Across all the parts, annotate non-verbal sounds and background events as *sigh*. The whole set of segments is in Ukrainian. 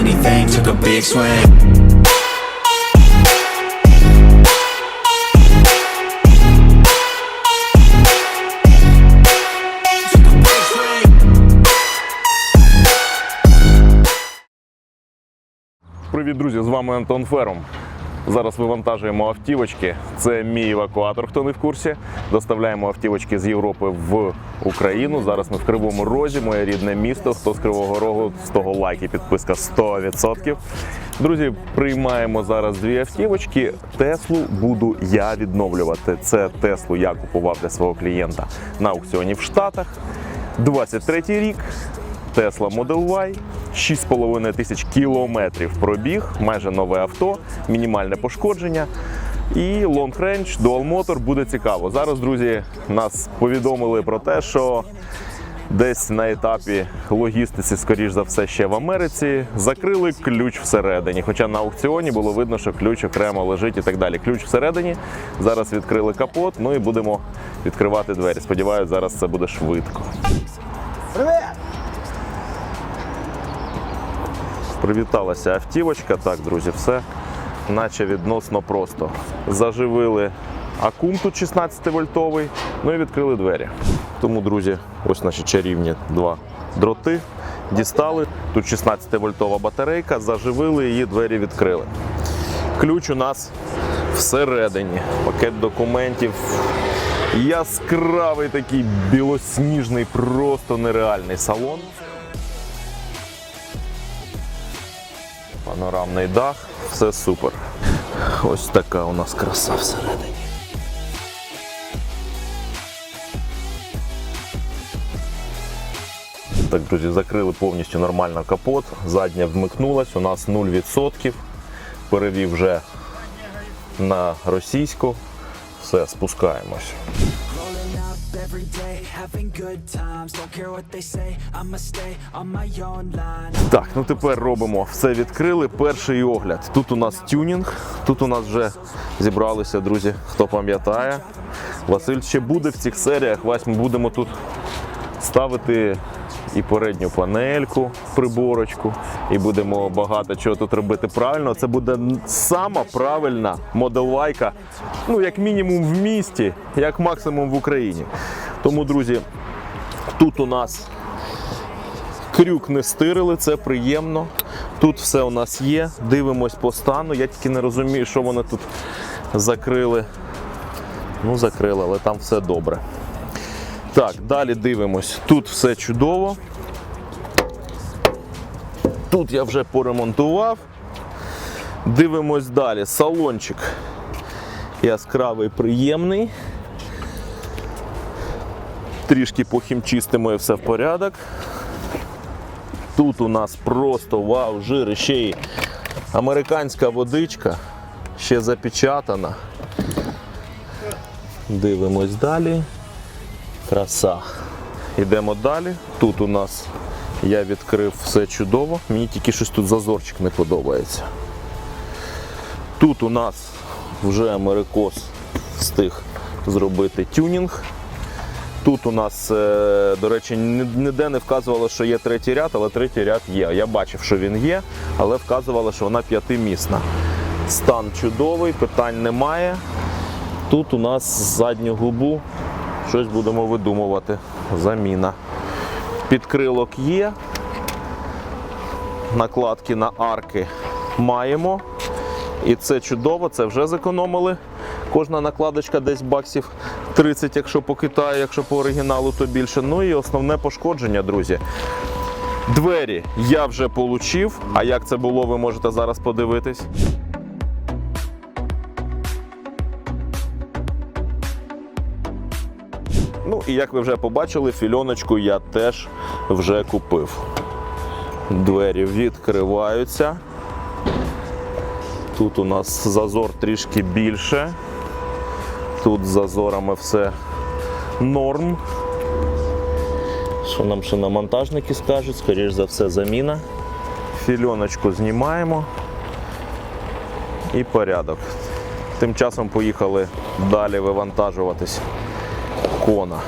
anything, took a big swing. Привіт, друзі! З вами Антон Ферум. Зараз вивантажуємо автівочки. Це мій евакуатор, хто не в курсі. Доставляємо автівочки з Європи в Україну. Зараз ми в Кривому Розі, моє рідне місто. Хто з Кривого Рогу, з того лайк і підписка 100%. Друзі, приймаємо зараз дві автівочки. Теслу буду я відновлювати. Це Теслу я купував для свого клієнта на аукціоні в Штатах. 23 рік. Tesla Model Y, 6,5 тисяч кілометрів пробіг, майже нове авто, мінімальне пошкодження. І Long Range Dual Motor буде цікаво. Зараз, друзі, нас повідомили про те, що десь на етапі логістиці, скоріш за все, ще в Америці, закрили ключ всередині. Хоча на аукціоні було видно, що ключ окремо лежить і так далі. Ключ всередині. Зараз відкрили капот, ну і будемо відкривати двері. Сподіваюсь, зараз це буде швидко. Привіталася автівочка. Так, друзі, все наче відносно просто. Заживили акум тут 16 вольтовий, ну і відкрили двері. Тому, друзі, ось наші чарівні два дроти. Дістали. Тут 16 вольтова батарейка, заживили її, двері відкрили. Ключ у нас всередині. Пакет документів. Яскравий такий білосніжний, просто нереальний салон. Панорамний дах, все супер. Ось така у нас краса всередині. Так, друзі, закрили повністю нормально капот. Задня вмикнулась, у нас 0%. Перевів вже на російську. Все, спускаємось. Every day, having good times. Don't care what they say, I'ma stay on my own line. Так, ну тепер робимо все відкрили. Перший огляд. Тут у нас тюнінг, тут у нас вже зібралися, друзі, хто пам'ятає. Василь ще буде в цих серіях. Вась ми будемо тут ставити і передню панельку, приборочку, і будемо багато чого тут робити правильно. Це буде сама правильна моделвайка, ну як мінімум в місті, як максимум в Україні. Тому, друзі, тут у нас Крюк не стирили, це приємно. Тут все у нас є. Дивимось по стану. Я тільки не розумію, що вони тут закрили. Ну, закрили, але там все добре. Так, далі дивимось. Тут все чудово. Тут я вже поремонтував. Дивимось далі. Салончик яскравий, приємний. Трішки похімчистимо і все в порядок. Тут у нас просто вау, жир, ще й американська водичка, ще запечатана. Дивимось далі. Краса. Йдемо далі. Тут у нас я відкрив все чудово. Мені тільки щось тут зазорчик не подобається. Тут у нас вже америкос встиг зробити тюнінг. Тут у нас, е, до речі, ніде не вказувало, що є третій ряд, але третій ряд є. Я бачив, що він є, але вказувало, що вона п'ятимісна. Стан чудовий, питань немає. Тут у нас задню губу щось будемо видумувати. Заміна. Підкрилок є. Накладки на арки маємо. І це чудово, це вже зекономили. Кожна накладочка десь баксів 30, якщо по Китаю, якщо по оригіналу, то більше. Ну і основне пошкодження, друзі. Двері я вже получив. А як це було, ви можете зараз подивитись. Ну і як ви вже побачили, фільоночку я теж вже купив. Двері відкриваються. Тут у нас зазор трішки більше. Тут з зазорами все норм. Що нам ще на монтажники скажуть? Скоріш за все, заміна. Фільоночку знімаємо і порядок. Тим часом поїхали далі вивантажуватись кона.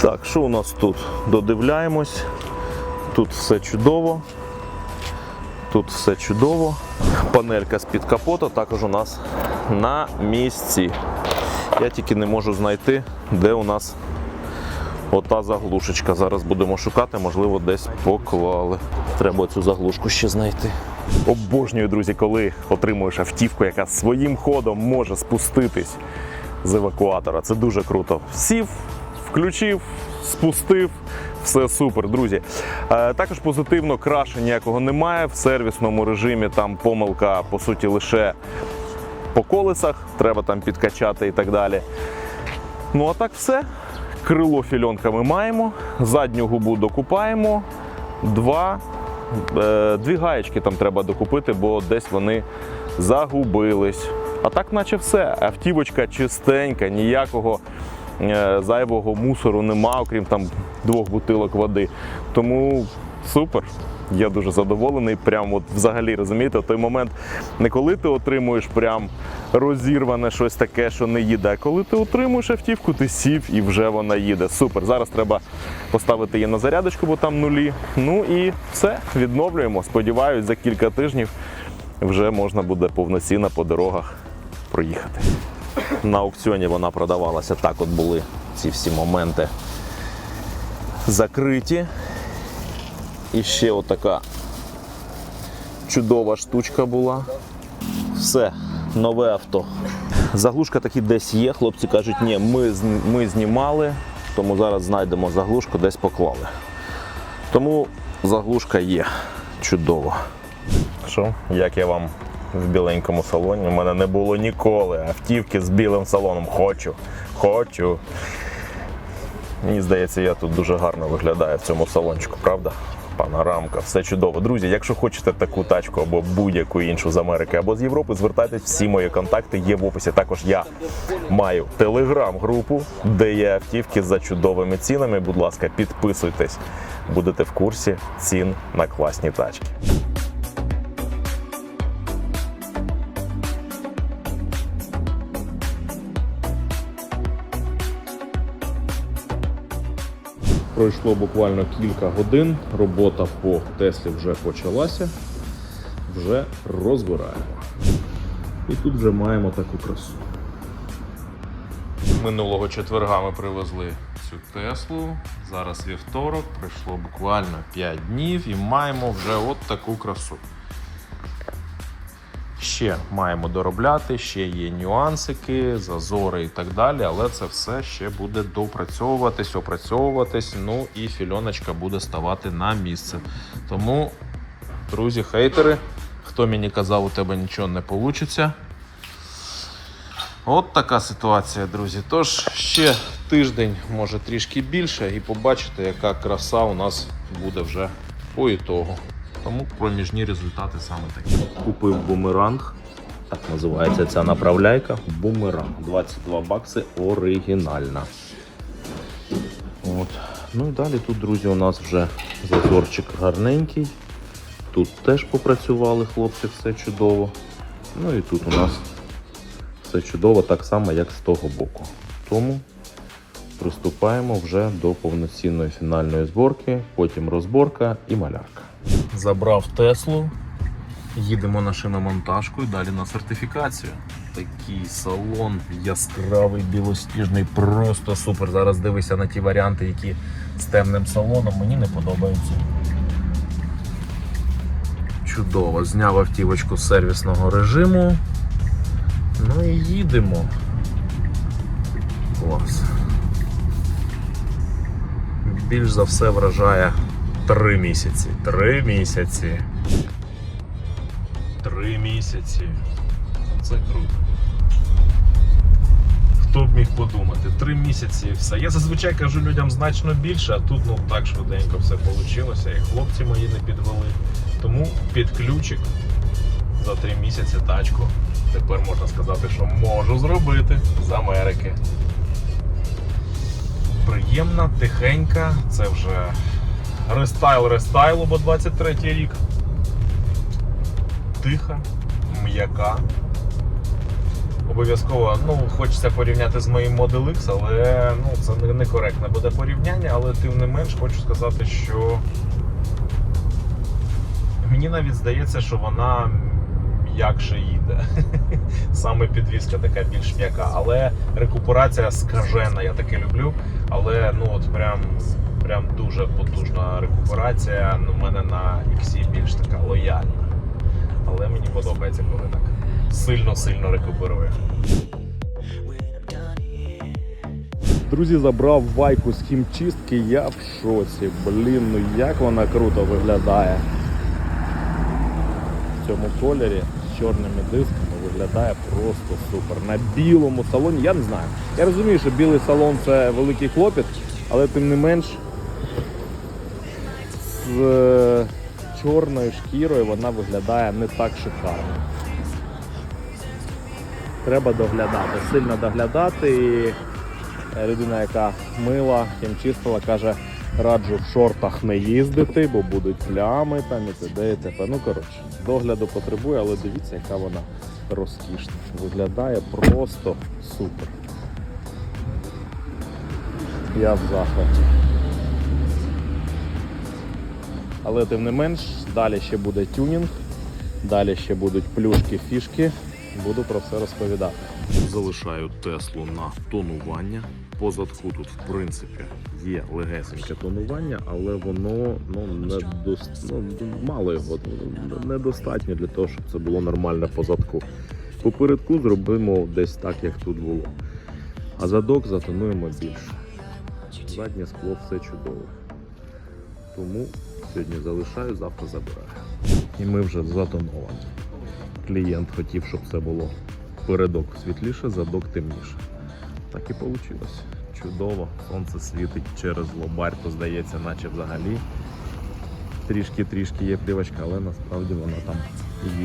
Так, що у нас тут? Додивляємось. Тут все чудово. Тут все чудово. Панелька з-під капота також у нас на місці. Я тільки не можу знайти, де у нас ота заглушечка. Зараз будемо шукати, можливо, десь поклали. Треба цю заглушку ще знайти. Обожнюю, друзі, коли отримуєш автівку, яка своїм ходом може спуститись з евакуатора. Це дуже круто. Сів, включив, спустив. Все супер, друзі. Е, також позитивно краще ніякого немає. В сервісному режимі там помилка, по суті, лише по колесах, треба там підкачати і так далі. Ну а так все. Крило фільонка ми маємо, задню губу докупаємо, два, е, дві гаєчки там треба докупити, бо десь вони загубились. А так, наче все. Автівочка чистенька, ніякого е, зайвого мусору нема, окрім там двох бутилок води. Тому супер. Я дуже задоволений. Прям от взагалі розумієте, той момент не коли ти отримуєш прям розірване щось таке, що не їде. А коли ти отримуєш автівку, ти сів і вже вона їде. Супер. Зараз треба поставити її на зарядочку, бо там нулі. Ну і все, відновлюємо. Сподіваюсь, за кілька тижнів вже можна буде повноцінно по дорогах проїхати. На аукціоні вона продавалася так, от були ці всі моменти закриті. І ще отака чудова штучка була. Все, нове авто. Заглушка таки десь є. Хлопці кажуть, ні, ми, ми знімали, тому зараз знайдемо заглушку, десь поклали. Тому заглушка є. Чудово. Що, як я вам в біленькому салоні? У мене не було ніколи автівки з білим салоном. Хочу, хочу. Мені здається, я тут дуже гарно виглядаю в цьому салончику, правда? Панорамка, все чудово. Друзі, якщо хочете таку тачку або будь-яку іншу з Америки або з Європи, звертайтесь, всі мої контакти є в описі. Також я маю телеграм-групу, де є автівки за чудовими цінами. Будь ласка, підписуйтесь, будете в курсі цін на класні тачки. Пройшло буквально кілька годин. Робота по Теслі вже почалася. Вже розбираємо. І тут вже маємо таку красу. Минулого четверга ми привезли цю Теслу. Зараз вівторок, пройшло буквально 5 днів і маємо вже от таку красу. Ще маємо доробляти, ще є нюансики, зазори і так далі, але це все ще буде допрацьовуватись, опрацьовуватись. Ну і фільоночка буде ставати на місце. Тому, друзі, хейтери, хто мені казав, у тебе нічого не вийде. От така ситуація, друзі. Тож ще тиждень, може трішки більше, і побачите, яка краса у нас буде вже по ітогу. Тому проміжні результати саме такі. Купив бумеранг. Так називається ця направляйка. Бумеранг. 22 бакси оригінальна. От. Ну і далі тут, друзі, у нас вже зазорчик гарненький. Тут теж попрацювали хлопці, все чудово. Ну і тут у нас все чудово, так само, як з того боку. Тому приступаємо вже до повноцінної фінальної зборки, потім розборка і малярка. Забрав Теслу, їдемо на шиномонтажку і далі на сертифікацію. Такий салон яскравий, білосніжний, просто супер. Зараз дивися на ті варіанти, які з темним салоном мені не подобаються. Чудово, зняв автівочку з сервісного режиму. Ну і їдемо. Клас. Більш за все вражає три місяці. Три місяці. Три місяці. Це круто. Хто б міг подумати? Три місяці і все. Я зазвичай кажу людям значно більше, а тут ну так швиденько все вийшло. І хлопці мої не підвели. Тому під ключик за три місяці тачку. Тепер можна сказати, що можу зробити з Америки. Приємна, тихенька, це вже рестайл рестайлу, бо 23 рік. Тиха, м'яка. Обов'язково, ну, хочеться порівняти з моїм Model X, але ну, це не- некоректне буде порівняння, але тим не менш хочу сказати, що мені навіть здається, що вона м'якше їде. *laughs* Саме підвізка така більш м'яка. Але рекуперація скажена, я таке люблю. Але ну от прям, прям дуже потужна рекуперація. Ну, в мене на XC більш така лояльна. Але мені подобається, коли так сильно-сильно рекуперує. Друзі, забрав вайку з хімчистки, я в шоці. Блін, ну як вона круто виглядає. В цьому кольорі з чорними дисками виглядає просто супер. На білому салоні, я не знаю. Я розумію, що білий салон це великий хлопець, але тим не менш з е, чорною шкірою вона виглядає не так шикарно. Треба доглядати, сильно доглядати. І людина, яка мила, хімчистила, каже, раджу в шортах не їздити, бо будуть плями там і т.д. і т.п. Ну коротше, догляду потребує, але дивіться, яка вона розкішна. Виглядає просто супер. Я в захваті. Але тим не менш, далі ще буде тюнінг, далі ще будуть плюшки, фішки. Буду про все розповідати. Залишаю Теслу на тонування. По задку тут, в принципі, є легесеньке тонування, але воно ну, не дос... ну, мало його недостатньо для того, щоб це було нормально по задку. Попередку зробимо десь так, як тут було. А задок затонуємо більше. Заднє скло все чудове. Тому сьогодні залишаю, завтра забираю. І ми вже затоновані. Клієнт хотів, щоб це було передок світліше, задок темніше. Так і вийшло. Чудово. Сонце світить через лобарь, то здається, наче взагалі. Трішки-трішки є плівочка, але насправді вона там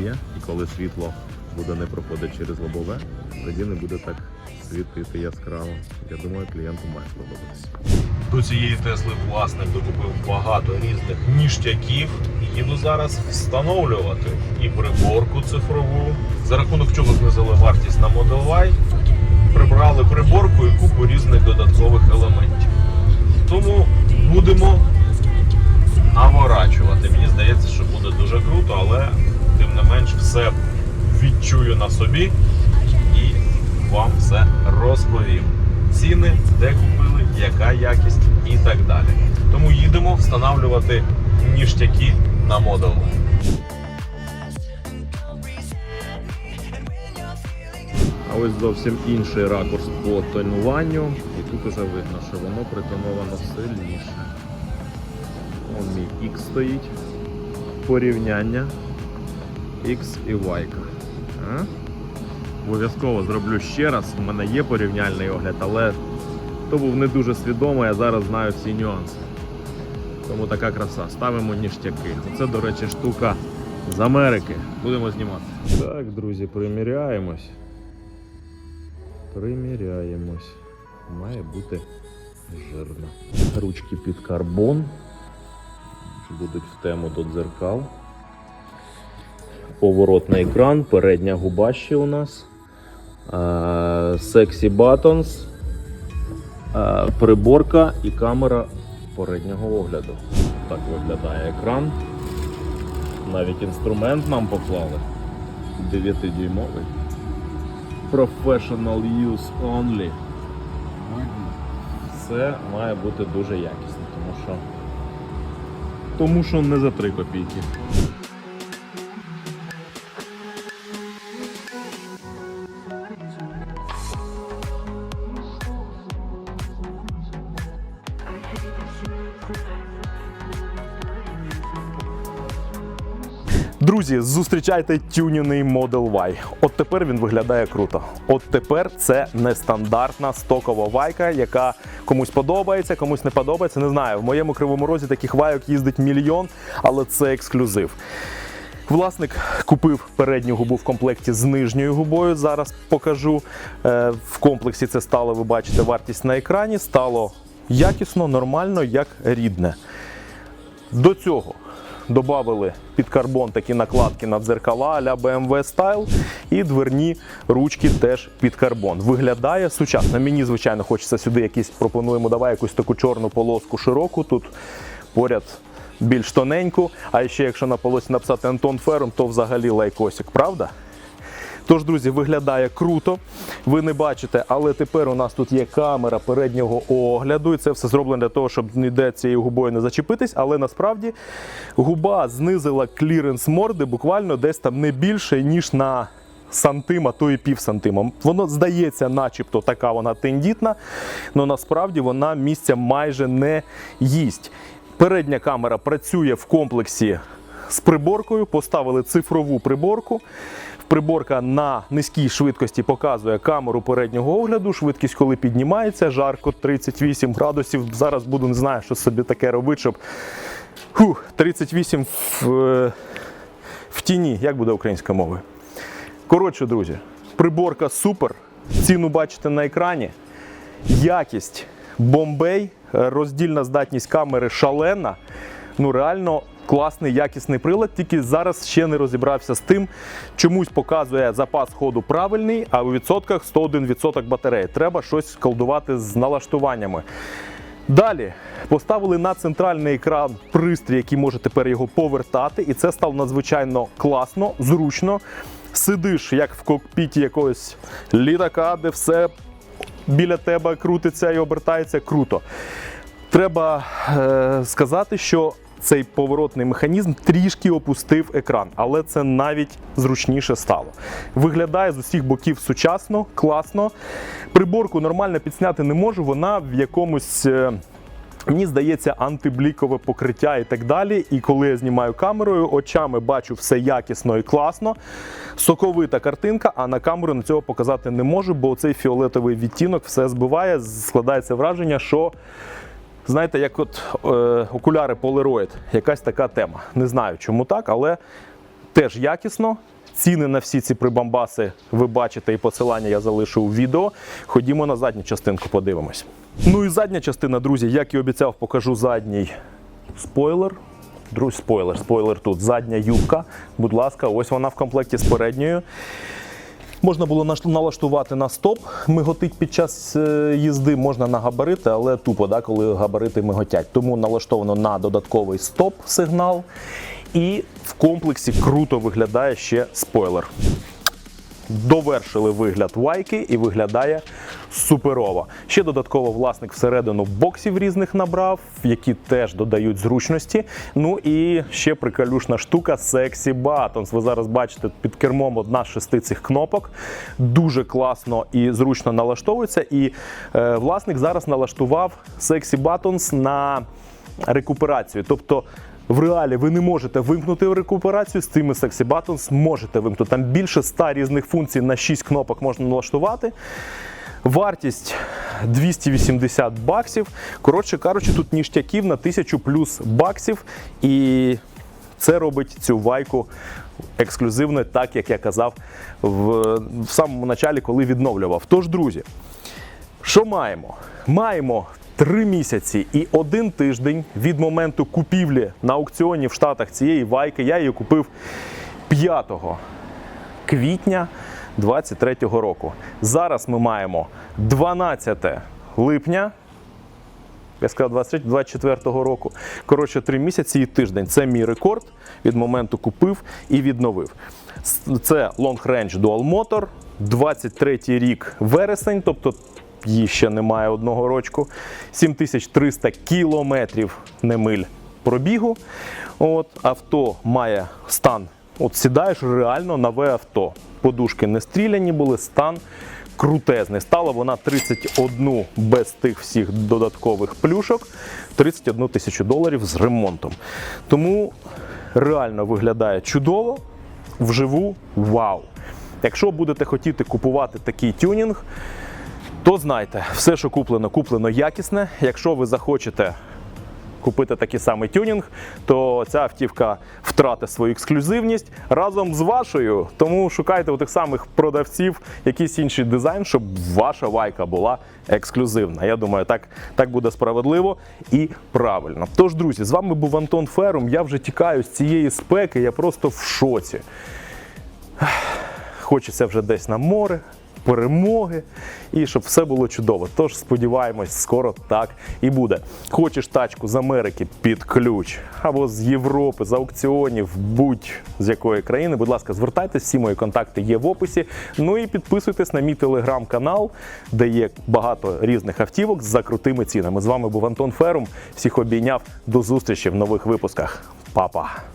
є. І коли світло буде не проходити через лобове, тоді не буде так світити яскраво. Я думаю, клієнту має сподобатися. До цієї Тесли власник докупив багато різних ніштяків. Їду зараз встановлювати і приборку цифрову. За рахунок чого знизили вартість на Model Y, прибрали приборку і купу різних додаткових елементів. Тому будемо наворачувати. Мені здається, що буде дуже круто, але тим не менш все відчую на собі вам все розповім. Ціни, де купили, яка якість і так далі. Тому їдемо встановлювати ніштяки на Y. А ось зовсім інший ракурс по тонуванню. І тут уже видно, що воно притоновано сильніше. Он мій X стоїть. Порівняння X і Y. А? Обов'язково зроблю ще раз. У мене є порівняльний огляд, але то був не дуже свідомий, а зараз знаю всі нюанси. Тому така краса. Ставимо ніштяки. Це, до речі, штука з Америки. Будемо знімати. Так, друзі, приміряємось. Приміряємось. Має бути жирно. Ручки під карбон. Будуть в тему до дзеркал. Поворотний екран, передня губа ще у нас. Сексі Buttons. Е, Приборка і камера переднього огляду. Так виглядає екран. Навіть інструмент нам поклали. 9-дюймовий. Professional use only. Це має бути дуже якісно, тому що, тому що не за 3 копійки. Друзі, зустрічайте тюніний Model Y. От тепер він виглядає круто. От тепер це нестандартна стокова вайка, яка комусь подобається, комусь не подобається. Не знаю. В моєму кривому розі таких вайок їздить мільйон, але це ексклюзив. Власник купив передню губу в комплекті з нижньою губою. Зараз покажу. Е, В комплексі це стало, ви бачите, вартість на екрані. Стало якісно, нормально, як рідне. До цього додали під карбон такі накладки на дзеркала а-ля BMW Style і дверні ручки теж під карбон. Виглядає сучасно. Мені, звичайно, хочеться сюди якісь пропонуємо. Давай якусь таку чорну полоску широку. Тут поряд більш тоненьку. А ще якщо на полосі написати Антон Ферм, то взагалі лайкосик, правда? Тож, друзі, виглядає круто. Ви не бачите, але тепер у нас тут є камера переднього огляду, і це все зроблено для того, щоб ніде цією губою не зачепитись. Але насправді губа знизила кліренс морди буквально десь там не більше, ніж на сантим, а то і пів сантима. Воно здається, начебто така вона тендітна, але насправді вона місця майже не їсть. Передня камера працює в комплексі з приборкою, поставили цифрову приборку. Приборка на низькій швидкості показує камеру переднього огляду, швидкість, коли піднімається, жарко 38 градусів. Зараз буду не знаю, що собі таке робити, щоб Фух, 38 в, е, в тіні. Як буде українською мовою? Коротше, друзі, приборка супер. Ціну бачите на екрані. Якість бомбей, роздільна здатність камери шалена. Ну, реально класний, якісний прилад. Тільки зараз ще не розібрався з тим. Чомусь показує запас ходу правильний, а у відсотках 101% батареї. Треба щось колдувати з налаштуваннями. Далі поставили на центральний екран пристрій, який може тепер його повертати, і це стало надзвичайно класно, зручно. Сидиш як в кокпіті якогось літака, де все біля тебе крутиться і обертається круто. Треба е, сказати, що цей поворотний механізм трішки опустив екран, але це навіть зручніше стало. Виглядає з усіх боків сучасно, класно. Приборку нормально підсняти не можу, вона в якомусь. е, Мені здається, антиблікове покриття і так далі. І коли я знімаю камерою, очами бачу все якісно і класно. Соковита картинка, а на камеру на цього показати не можу, бо цей фіолетовий відтінок все збиває. Складається враження, що знаєте, як от е, окуляри Polaroid, якась така тема. Не знаю, чому так, але теж якісно. Ціни на всі ці прибамбаси ви бачите, і посилання я залишу у відео. Ходімо на задню частинку, подивимось. Ну і задня частина, друзі, як і обіцяв, покажу задній спойлер. Друзі, спойлер, спойлер тут. Задня юбка. Будь ласка, ось вона в комплекті з передньою. Можна було налаштувати на стоп, миготить під час е, їзди, можна на габарити, але тупо, да, коли габарити миготять. Тому налаштовано на додатковий стоп-сигнал. І в комплексі круто виглядає ще спойлер. Довершили вигляд вайки і виглядає суперово. Ще додатково власник всередину боксів різних набрав, які теж додають зручності. Ну і ще приколюшна штука Sexy Buttons. Ви зараз бачите під кермом одна з шести цих кнопок. Дуже класно і зручно налаштовується. І е, власник зараз налаштував Sexy Buttons на рекуперацію. Тобто в реалі ви не можете вимкнути рекуперацію з цими Sexy Buttons можете вимкнути. Там більше 100 різних функцій на 6 кнопок можна налаштувати. Вартість 280 баксів. Коротше кажучи, тут ніштяків на 1000 плюс баксів. І це робить цю вайку ексклюзивною, так як я казав в, в самому началі, коли відновлював. Тож, друзі, що маємо? Маємо три місяці і один тиждень від моменту купівлі на аукціоні в Штатах цієї вайки. Я її купив 5 квітня 23-го року. Зараз ми маємо 12 липня. Я сказав 23 24-го року. Коротше, три місяці і тиждень. Це мій рекорд від моменту купив і відновив. Це Long Range Dual Motor, 23 рік вересень, тобто її ще немає одного рочку. 7300 кілометрів не миль пробігу. От, авто має стан. От сідаєш реально нове авто. Подушки не стріляні були, стан крутезний. Стала вона 31 без тих всіх додаткових плюшок, 31 тисячу доларів з ремонтом. Тому реально виглядає чудово, вживу вау. Якщо будете хотіти купувати такий тюнінг, то знайте, все, що куплено, куплено якісне. Якщо ви захочете купити такий самий тюнінг, то ця автівка втратить свою ексклюзивність разом з вашою. Тому шукайте у тих самих продавців якийсь інший дизайн, щоб ваша вайка була ексклюзивна. Я думаю, так, так буде справедливо і правильно. Тож, друзі, з вами був Антон Ферум. Я вже тікаю з цієї спеки, я просто в шоці. Хочеться вже десь на море, перемоги і щоб все було чудово. Тож сподіваємось, скоро так і буде. Хочеш тачку з Америки під ключ або з Європи, з аукціонів, будь з якої країни. Будь ласка, звертайтесь, всі мої контакти є в описі. Ну і підписуйтесь на мій телеграм-канал, де є багато різних автівок з закрутими цінами. З вами був Антон Ферум. Всіх обійняв. До зустрічі в нових випусках. Па-па!